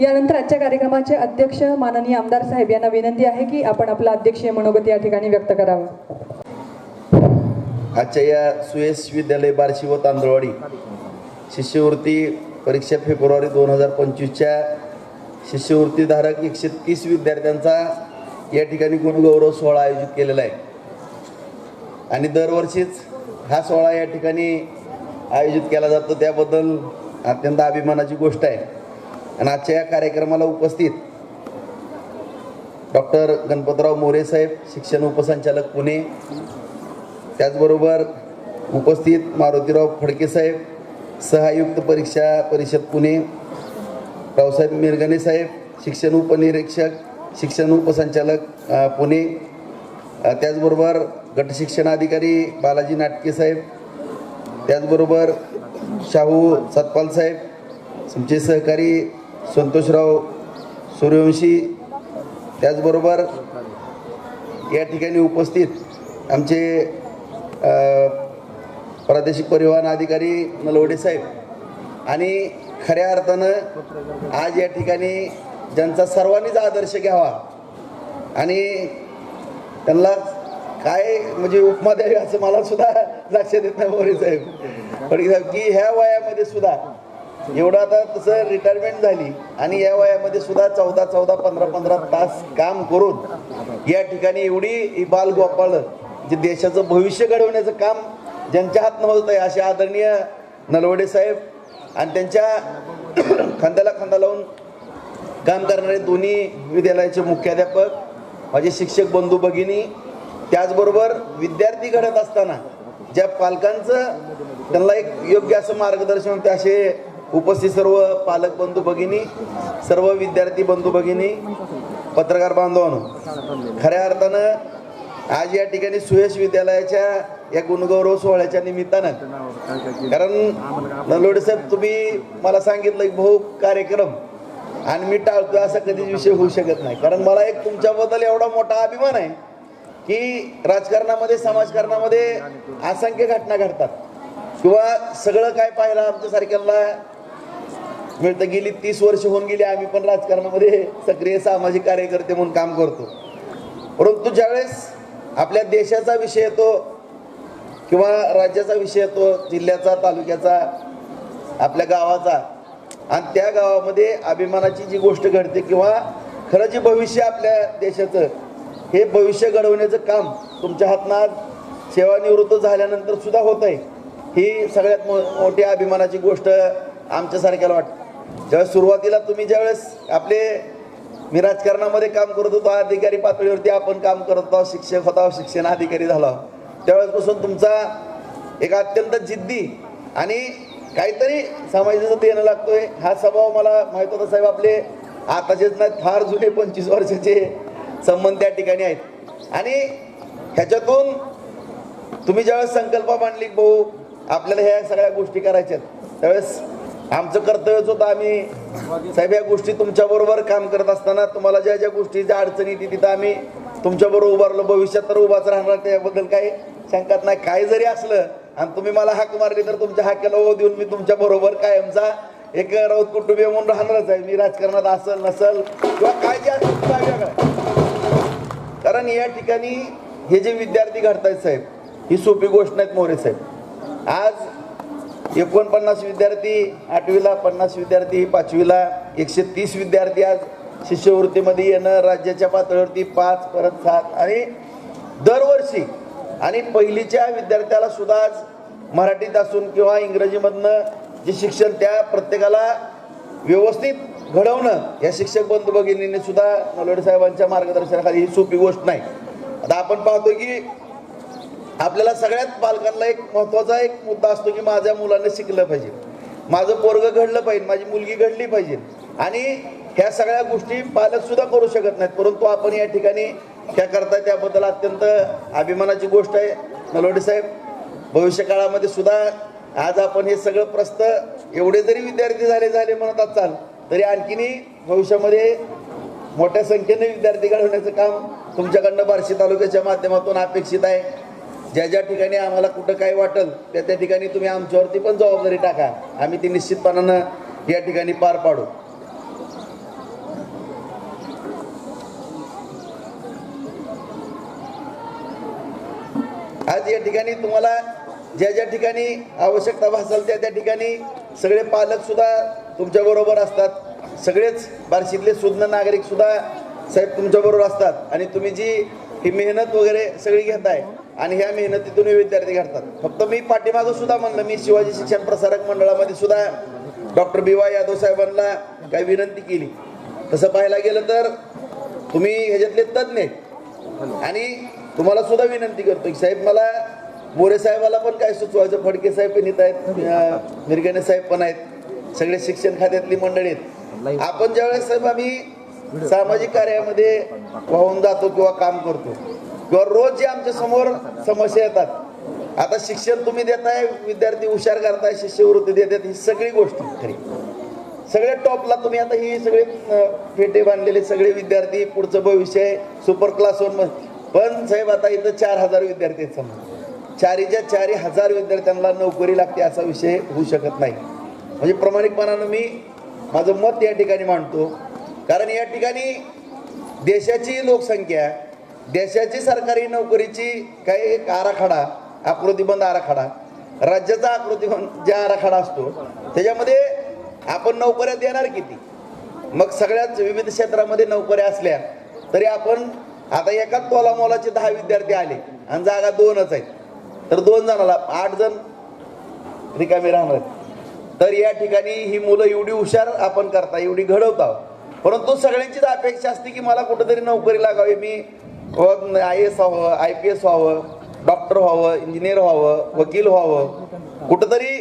यानंतर आजच्या कार्यक्रमाचे अध्यक्ष माननीय आमदार साहेब यांना विनंती आहे की आपण आपलं अध्यक्षीय मनोगत या ठिकाणी व्यक्त करावं. आजच्या या सुयश विद्यालय बार्शी व तांदळवाडी शिष्यवृत्ती परीक्षा फेब्रुवारी दोन हजार पंचवीसच्या शिष्यवृत्तीधारक एकशे तीस विद्यार्थ्यांचा या ठिकाणी गुणगौरव सोहळा आयोजित केलेला आहे. आणि दरवर्षीच हा सोहळा या ठिकाणी आयोजित केला जातो. त्याबद्दल अत्यंत अभिमानाची गोष्ट आहे. आणि आजच्या या कार्यक्रमाला उपस्थित डॉक्टर गणपतराव मोरे साहेब शिक्षण उपसंचालक पुणे. त्याचबरोबर उपस्थित मारुतीराव फडके साहेब सहायुक्त परीक्षा परिषद पुणे. रावसाहेब मिरगणे साहेब शिक्षण उपनिरीक्षक शिक्षण उपसंचालक पुणे. त्याचबरोबर गट शिक्षणाधिकारी बालाजी नाटके साहेब. त्याचबरोबर शाहू सतपाल साहेब तुमचे सहकारी संतोषराव सूर्यवंशी त्याचबरोबर या ठिकाणी उपस्थित आमचे प्रादेशिक परिवहन अधिकारी नलवडे साहेब. आणि खऱ्या अर्थानं आज या ठिकाणी ज्यांचा सर्वांनीच आदर्श घ्यावा आणि त्यांना काय म्हणजे उपमा द्यावी असं मला सुद्धा लक्षात येत नाही मोरे साहेब. पण की ह्या वयामध्ये सुद्धा एवढं आता तसं रिटायरमेंट झाली आणि या वयामध्ये सुद्धा चौदा चौदा पंधरा पंधरा तास काम करून या ठिकाणी एवढी बाल गोपाळ जे देशाचं भविष्य घडवण्याचं काम ज्यांच्या हातनं होत आहे असे आदरणीय नलवडे साहेब आणि त्यांच्या खांद्याला खांदा लावून काम करणारे दोन्ही विद्यालयाचे मुख्याध्यापक माझे शिक्षक बंधू भगिनी त्याचबरोबर विद्यार्थी घडत असताना ज्या पालकांचं त्यांना एक योग्य असं मार्गदर्शन होते असे उपस्थित सर्व पालक बंधू भगिनी सर्व विद्यार्थी बंधू भगिनी पत्रकार बांधवांनो खऱ्या अर्थानं आज या ठिकाणी सुयश विद्यालयाच्या या गुणगौरव सोहळ्याच्या निमित्तानं कारण नलोडे साहेब तुम्ही मला सांगितलं एक भाऊ कार्यक्रम आणि मी टाळतोय असा कधीच विषय होऊ शकत नाही. कारण मला एक तुमच्याबद्दल एवढा मोठा अभिमान आहे की राजकारणामध्ये समाजकारणामध्ये असंख्य घटना घडतात. किंवा सगळं काय पाहिलं आमच्यासारख्याला मिळतं गेली तीस वर्ष होऊन गेली आम्ही पण राजकारणामध्ये सक्रिय सामाजिक कार्यकर्ते म्हणून काम करतो. परंतु ज्यावेळेस आपल्या देशाचा विषय येतो किंवा राज्याचा विषय येतो जिल्ह्याचा तालुक्याचा आपल्या गावाचा आणि त्या गावामध्ये अभिमानाची जी गोष्ट घडते किंवा खरं जे भविष्य आपल्या देशाचं हे भविष्य घडवण्याचं काम तुमच्या हातनं आज सेवानिवृत्त झाल्यानंतर सुद्धा होत आहे ही सगळ्यात मो मोठी अभिमानाची गोष्ट आमच्यासारख्याला वाटते. ज्यावेळेस सुरुवातीला तुम्ही ज्यावेळेस आपले मी राजकारणामध्ये काम करत होतो अधिकारी पातळीवरती आपण काम करत होतो शिक्षक होता शिक्षण अधिकारी झाला त्यावेळेसपासून तुमचा एक अत्यंत जिद्दी आणि काहीतरी समाजाचं देणं लागतोय हा स्वभाव मला माहीत होता साहेब आपले आताचेच नाही फार जुने पंचवीस वर्षाचे संबंध त्या ठिकाणी आहेत. आणि ह्याच्यातून तुम्ही ज्यावेळेस संकल्प मांडली भाऊ आपल्याला ह्या सगळ्या गोष्टी करायच्यात त्यावेळेस आमचं कर्तव्यच होतं आम्ही. साहेब या गोष्टी तुमच्याबरोबर काम करत असताना तुम्हाला ज्या ज्या गोष्टी ज्या अडचणी येते तिथं आम्ही तुमच्याबरोबर उभारलो. भविष्यात तर उभाच राहणार त्याबद्दल काही शंकात नाही. काय जरी असलं आणि तुम्ही मला हाक मारली तर तुमच्या हाकेला ओ देऊन मी तुमच्या बरोबर कायमचा एक राऊत कुटुंबीय म्हणून राहणारच आहे. मी राजकारणात असल नसल किंवा काय जे असेल कारण या ठिकाणी हे जे विद्यार्थी घडतायत साहेब ही सोपी गोष्ट नाहीत मोरे साहेब. आज एकोणपन्नास विद्यार्थी आठवीला पन्नास विद्यार्थी पाचवीला एकशे तीस विद्यार्थी आज शिष्यवृत्तीमध्ये येणं राज्याच्या पातळीवरती पाच परत सात आणि दरवर्षी आणि पहिलीच्या विद्यार्थ्याला सुद्धा आज मराठीत असून किंवा इंग्रजीमधनं जे शिक्षण त्या प्रत्येकाला व्यवस्थित घडवणं या शिक्षक बंधू भगिनीने सुद्धा नलवडे साहेबांच्या मार्गदर्शनाखाली ही सोपी गोष्ट नाही. आता आपण पाहतो की आपल्याला सगळ्यात पालकांना एक महत्त्वाचा एक मुद्दा असतो की माझ्या मुलाने शिकलं पाहिजे. माझं पोरग घडलं पाहिजे माझी मुलगी घडली पाहिजे. आणि ह्या सगळ्या गोष्टी पालक सुद्धा करू शकत नाहीत. परंतु आपण या ठिकाणी त्या करताय त्याबद्दल अत्यंत अभिमानाची गोष्ट आहे. नलोडे साहेब भविष्य काळामध्ये सुद्धा आज आपण हे सगळं प्रस्त एवढे जरी विद्यार्थी झाले झाले म्हणत असाल तरी आणखीनही भविष्यामध्ये मोठ्या संख्येने विद्यार्थी घडवण्याचं काम तुमच्याकडनं बार्शी तालुक्याच्या माध्यमातून अपेक्षित आहे. ज्या ज्या ठिकाणी आम्हाला कुठं काय वाटेल त्या त्या ठिकाणी तुम्ही आमच्यावरती पण जबाबदारी टाका. आम्ही ती निश्चितपणानं या ठिकाणी पार पाडू. आज या ठिकाणी तुम्हाला ज्या ज्या ठिकाणी आवश्यकता भासल त्या त्या ठिकाणी सगळे पालक सुद्धा तुमच्याबरोबर असतात. सगळेच बार्शीतले सुज्ञ नागरिकसुद्धा साहेब तुमच्याबरोबर असतात. आणि तुम्ही जी ही मेहनत वगैरे सगळी घेताय आणि ह्या मेहनतीतून विद्यार्थी घडतात. फक्त मी पाठीमागं सुद्धा म्हणलं मी शिवाजी शिक्षण प्रसारक मंडळामध्ये सुद्धा डॉक्टर बी वाय यादव साहेबांना काही विनंती केली. तसं पाहायला गेलं तर तुम्ही ह्याच्यातले तज्ज्ञ आहेत. आणि तुम्हाला सुद्धा विनंती करतो की साहेब मला मोरे साहेबाला पण काय सुचवायचं? फडके साहेब पण येत आहेत मिरगणे साहेब पण आहेत. सगळे शिक्षण खात्यातली मंडळी आहेत. आपण ज्यावेळेस साहेब आम्ही सामाजिक कार्यामध्ये वाहून जातो किंवा काम करतो रोज जे आमच्यासमोर समस्या येतात. आता शिक्षण तुम्ही देताय विद्यार्थी हुशार करताय शिष्यवृत्ती देतात ही सगळी गोष्ट खरी. सगळ्या टॉपला तुम्ही आता ही सगळे फेटे बांधलेले सगळे विद्यार्थी पुढचं भविष्य आहे सुपर क्लास वन पण साहेब आता इथं चार हजार विद्यार्थी आहेत समजा चारीच्या चारी हजार विद्यार्थ्यांना नोकरी लागते असा विषय होऊ शकत नाही. म्हणजे प्रामाणिकपणानं मी माझं मत या ठिकाणी मांडतो. कारण या ठिकाणी देशाची लोकसंख्या देशाची सरकारी नोकरीची काही एक आराखडा आकृतीबंध आराखडा राज्याचा आकृतीबंध ज्या आराखडा असतो त्याच्यामध्ये आपण नोकऱ्या देणार किती? मग सगळ्याच विविध क्षेत्रामध्ये नोकऱ्या असल्या तरी आपण आता एका तोला मोलाचे दहा विद्यार्थी आले आणि जागा दोनच आहेत. तर दोन जणाला आठ जण रिकामे राहणार तर या ठिकाणी ही मुलं एवढी हुशार आपण करता एवढी घडवता परंतु सगळ्यांचीच अपेक्षा असते की मला कुठंतरी नोकरी लागावी. मी आय एस व्हावं आय पी एस व्हावं डॉक्टर व्हावं इंजिनियर व्हावं वकील व्हावं कुठंतरी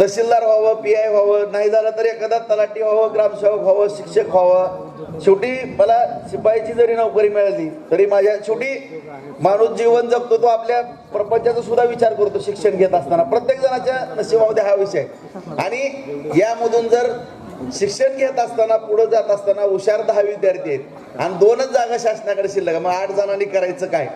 तहसीलदार व्हावं पी आय व्हावं नाही झालं तर एखादा तलाठी व्हावं ग्रामसेवक व्हावं शिक्षक व्हावं. शेवटी मला शिपाईची जरी नोकरी मिळाली तरी माझ्या शेवटी माणूस जीवन जगतो तो आपल्या प्रपंचाचा सुद्धा विचार करतो शिक्षण घेत असताना. प्रत्येक जणाच्या नशिबामध्ये हा विषय आणि यामधून जर शिक्षण घेत असताना पुढे जात असताना हुशार दहा विद्यार्थी आहेत आणि दोनच जागा शासनाकडे शिल्लक मग आठ जणांनी करायचं काय?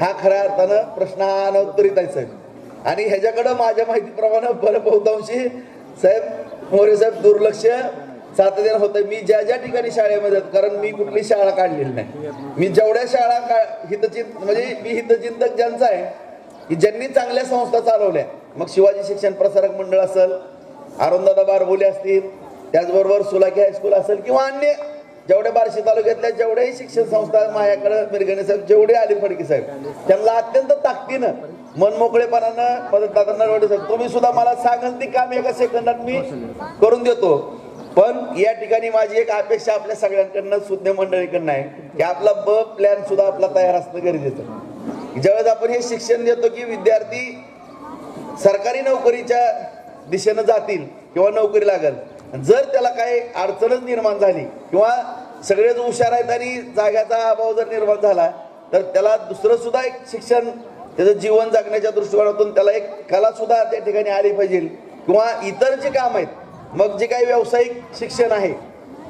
हा खऱ्या अर्थानं प्रश्न हा अनउत्तरित आहे साहेब. आणि ह्याच्याकडं माझ्या माहितीप्रमाणे बरं बहुतांशी साहेब मोरे साहेब दुर्लक्ष सातत्यानं होतं मी ज्या ज्या ठिकाणी शाळेमध्ये कारण मी कुठली शाळा काढलेली नाही. मी जेवढ्या शाळा का हितचिंत म्हणजे मी हितचिंतक ज्यांचा आहे की ज्यांनी चांगल्या संस्था चालवल्या. मग शिवाजी शिक्षण प्रसारक मंडळ असेल अरुंदादा बारबोले असतील त्याचबरोबर सुलाकी हायस्कूल असेल किंवा अन्य जेवढ्या बार्शी तालुक्यातल्या जेवढ्याही शिक्षण संस्था माझ्याकडे मिरगणे साहेब जेवढे आले फडके साहेब त्यांना अत्यंत ताकदीनं मनमोकळेपणानं पददादा नरवडे साहेब. तुम्ही सुद्धा मला सांगाल ती काम एका सेकंदात मी करून देतो. पण या ठिकाणी माझी एक अपेक्षा आपल्या सगळ्यांकडनं सुज्ञ मंडळीकडनं आहे की आपला ब प्लॅन सुद्धा आपला तयार असणं गरजेचं ज्यावेळेस आपण हे शिक्षण देतो की विद्यार्थी सरकारी नोकरीच्या दिशेनं जातील किंवा नोकरी लागल जर त्याला काही अडचणच निर्माण झाली किंवा सगळेच हुशार आहेत आणि जाग्याचा अभाव जर निर्माण झाला तर त्याला दुसरं सुद्धा एक शिक्षण त्याचं जीवन जगण्याच्या दृष्टिकोनातून त्याला एक कला सुद्धा त्या ठिकाणी आली पाहिजे. किंवा इतर जे काम आहेत मग जे काही व्यावसायिक शिक्षण आहे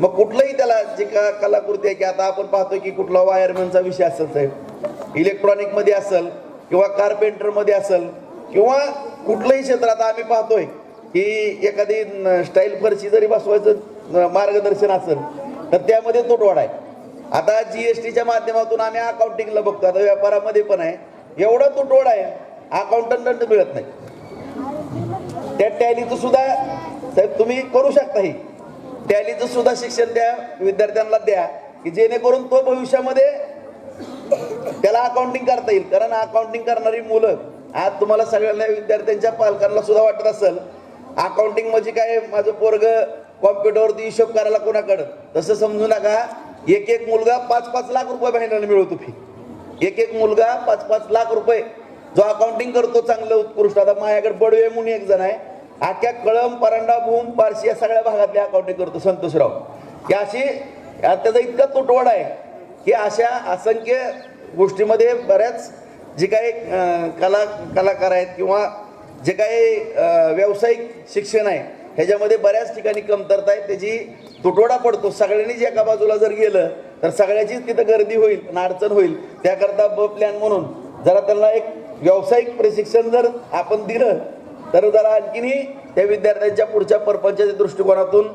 मग कुठलंही त्याला जे का कलाकृती आहे की आता आपण पाहतो की कुठला वायरमॅनचा विषय असेल साहेब इलेक्ट्रॉनिकमध्ये असेल किंवा कार्पेंटरमध्ये असेल किंवा कुठलंही क्षेत्र आता आम्ही पाहतोय की एखादी स्टाईल फरशी जरी बसवायचं मार्गदर्शन असेल तर त्यामध्ये तोटवाड आहे. आता जी एस टीच्या माध्यमातून आम्ही अकाउंटिंगला बघतो. आता व्यापारामध्ये पण आहे. एवढं तुटवड आहे अकाउंटंट मिळत नाही. त्या टॅलीचं सुद्धा साहेब तुम्ही करू शकता ही. टॅलीचं सुद्धा शिक्षण त्या विद्यार्थ्यांना द्या की जेणेकरून तो भविष्यामध्ये त्याला अकाउंटिंग करता येईल. कारण अकाउंटिंग करणारी मुलं आज तुम्हाला सगळ्यांना विद्यार्थ्यांच्या पालकांना सुद्धा वाटत असेल अकाउंटिंग म्हणजे काय माझं पोरग कॉम्प्युटरवरती हिशोब करायला कोणाकडं? तसं समजू नका. एक एक मुलगा पाच पाच लाख रुपये महिन्याला मिळवतो फी एक एक मुलगा पाच पाच लाख रुपये. जो अकाउंटिंग करतो चांगलं उत्कृष्ट. आता माझ्याकडे बडवे म्हणून एक जण आहे. आख्या कळम परंडा भूम पारशी या सगळ्या भागातले अकाउंटिंग करतो संतोषराव. की अशी त्याचा इतका तुटवडा आहे की अशा असंख्य गोष्टीमध्ये बऱ्याच जे काही कला कलाकार आहेत किंवा जे काही व्यावसायिक शिक्षण आहे ह्याच्यामध्ये बऱ्याच ठिकाणी कमतरता आहे. त्याची तुटवडा पडतो. सगळ्यांनीच एका बाजूला जर गेलं तर सगळ्याचीच तिथं गर्दी होईल आणि अडचण होईल. त्याकरता ब प्लॅन म्हणून जरा त्यांना एक व्यावसायिक प्रशिक्षण जर आपण दिलं तर जरा आणखीनही त्या विद्यार्थ्यांच्या पुढच्या परपंचाच्या दृष्टिकोनातून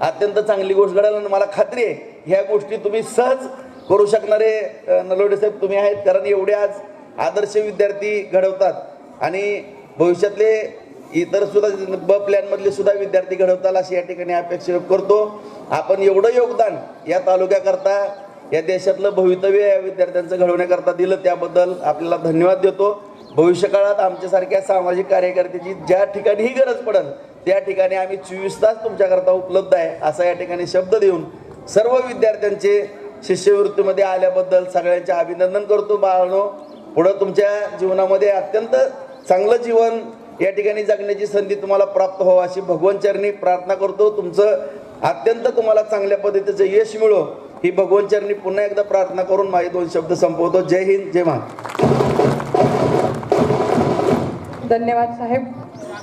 अत्यंत चांगली गोष्ट घडेल. आणि मला खात्री आहे ह्या गोष्टी तुम्ही सहज करू शकणारे नलोडे साहेब तुम्ही आहेत. कारण एवढे आज आदर्श विद्यार्थी घडवतात. आणि भविष्यातले इतर सुद्धा ब प्लॅनमधले सुद्धा विद्यार्थी घडवताल अशी या ठिकाणी अपेक्षा व्यक्त करतो. आपण एवढं योगदान या तालुक्याकरता या देशातलं भवितव्य या विद्यार्थ्यांचं घडवण्याकरता दिलं त्याबद्दल आपल्याला धन्यवाद देतो. भविष्यकाळात आमच्यासारख्या सामाजिक कार्यकर्त्याची ज्या ठिकाणी ही गरज पडेल त्या ठिकाणी आम्ही चोवीस तास तुमच्याकरता उपलब्ध आहे असा या ठिकाणी शब्द देऊन सर्व विद्यार्थ्यांचे शिष्यवृत्तीमध्ये आल्याबद्दल सगळ्यांचे अभिनंदन करतो बाळानो. पुढं तुमच्या जीवनामध्ये अत्यंत चांगलं जीवन या ठिकाणी जगण्याची संधी तुम्हाला प्राप्त व्हावं अशी भगवनचरणी प्रार्थना करतो. तुमचं अत्यंत तुम्हाला चांगल्या पद्धतीचं यश मिळो. ही भगवनचरणी पुन्हा एकदा प्रार्थना करून माझे दोन शब्द संपवतो. जय हिंद जय महाराष्ट्र धन्यवाद साहेब.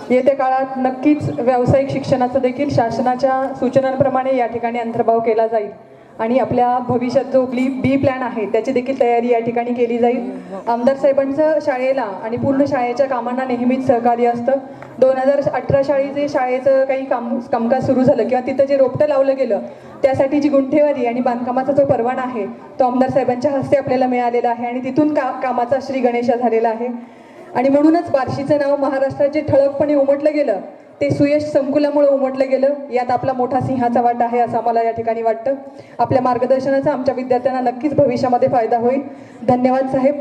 येत्या काळात नक्कीच व्यावसायिक शिक्षणाचं देखील शासनाच्या सूचनांप्रमाणे या ठिकाणी अंतर्भाव केला जाईल. आणि आपल्या भविष्यात जो बी बी प्लॅन आहे त्याची देखील तयारी या ठिकाणी केली जाईल. आमदार साहेबांचं शाळेला आणि पूर्ण शाळेच्या कामांना नेहमीच सहकार्य असतं. दोन हजार अठरा शाळी जे शाळेचं काही काम कामकाज सुरू झालं किंवा तिथं जे रोपटं लावलं गेलं त्यासाठी जी गुंठेवारी आणि बांधकामाचा जो परवाना आहे तो आमदार साहेबांच्या हस्ते आपल्याला मिळालेला आहे आणि तिथून का कामाचा श्री गणेशा झालेला आहे. आणि म्हणूनच बार्शीचं नाव महाराष्ट्रात जे ठळकपणे उमटलं गेलं ते सुयश संकुलामुळे उमटलं गेलं. यात आपला मोठा सिंहाचा वाटा आहे असं मला या ठिकाणी वाटतं. आपल्या मार्गदर्शनाचा आमच्या विद्यार्थ्यांना नक्कीच भविष्यामध्ये फायदा होईल. धन्यवाद साहेब.